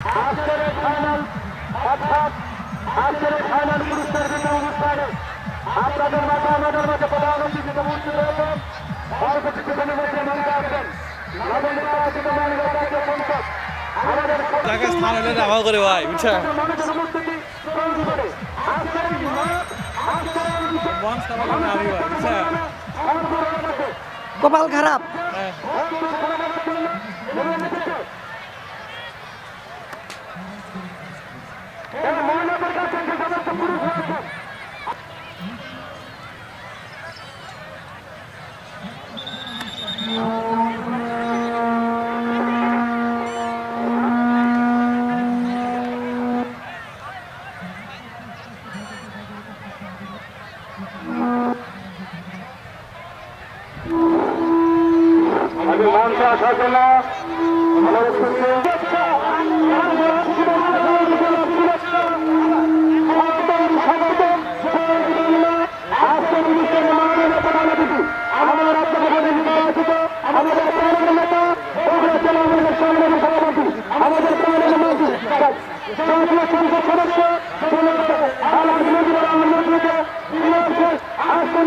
আজকের এই ফাইনাল অর্থাৎ আজকের এই ফাইনাল পুরস্কার বিতরণ অনুষ্ঠানে আপনাদের মাঝে আমাদের মাঝে প্রধান অতিথি উপস্থিত রয়েছেন পরবর্তী সেখানে মধ্যে মঞ্চে নবনির্বাচিত মাননীয় সংসদ আমাদের জায়গায় স্থান হলে ব্যবহার করে ভাই বুঝছ মানুষের উপস্থিতি আজকের এই আজকের এই বিশেষ সামান্য ভাই বুঝছ কপাল খারাপ। হ্যাঁ মহিলাদের কাছে যে সমস্ত পুরুষ রয়েছেন আমি মঞ্চে আসার জন্য অনুরোধ করছি আজকের অনুষ্ঠানে মাননীয় প্রধান অতিথি আমাদের রাজ্য সভাপতি নির্বাচিত আমাদের প্রাণের নেতা বগুড়া জেলা আওয়ামী সংগ্রামী সভাপতি আমাদের প্রাণের মন্ত্রী জাতীয় সংসদ সদস্য আলহাজ নজরুল আহমদ নজরুলকে বিএনপির আজকের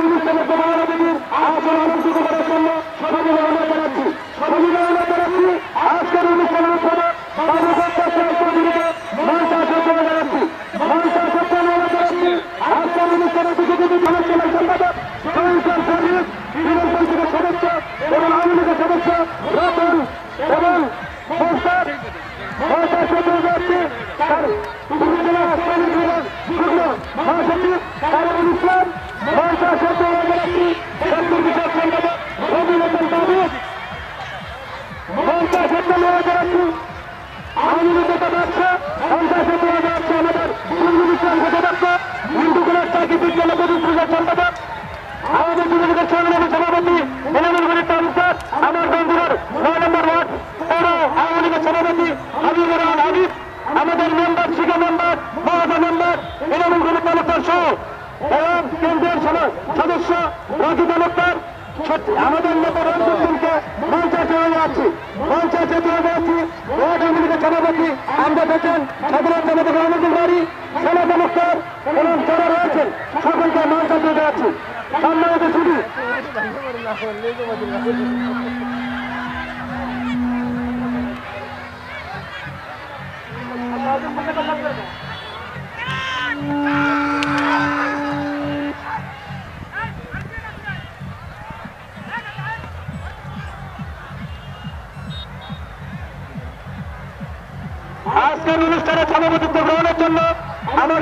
অনুষ্ঠানে প্রধান অতিথির আসন অলঙ্কৃত করার জন্য অভিনন্দন সংস্থার মহাশয় সচিব যাচ্ছি তার উপজেলা যুগ্ম মহাসচিব তারুল ইসলাম মহাশয় সচিব যাচ্ছি জাতীয় বিষয়ক সম্পাদক রবিরতন বাবু মহাশয় সচিব যাচ্ছি আওয়ামী লীগের সদস্য সংসদ সচিব যাচ্ছি আমাদের হিন্দু ইসলাম সদস্য হিন্দু কুলার চাকরি বিজ্ঞান প্রতিষ্ঠানের সম্পাদক আমাদের যুবলীগের সংগ্রামী সভাপতি এনামুল গরিব তালুকদার আমার বন্ধুর নয় নম্বর ওয়ার্ড পৌর আওয়ামী লীগের সভাপতি হাবিবুর রহমান হাবিব আমাদের মেম্বার শিখা মেম্বার মহাদা মেম্বার এনামুল গরিব তালুকদার সহ কেন্দ্রের সদস্য রাজু তালুকদার আমাদের নেতা রঞ্জনকে মঞ্চাতে হয়ে যাচ্ছি মঞ্চাতে হয়ে যাচ্ছি ওয়ার্ড আওয়ামী লীগের সভাপতি আমরা দেখেন সাধারণ জনতা রহমতুল বাড়ি সেনা তালুকদার এবং যারা রয়েছেন, সকলকে মঞ্চাতে হয়ে যাচ্ছি সম্মানিত শুধু আজকের অনুষ্ঠানে সভাপতিত্ব গ্রহণের জন্য আমার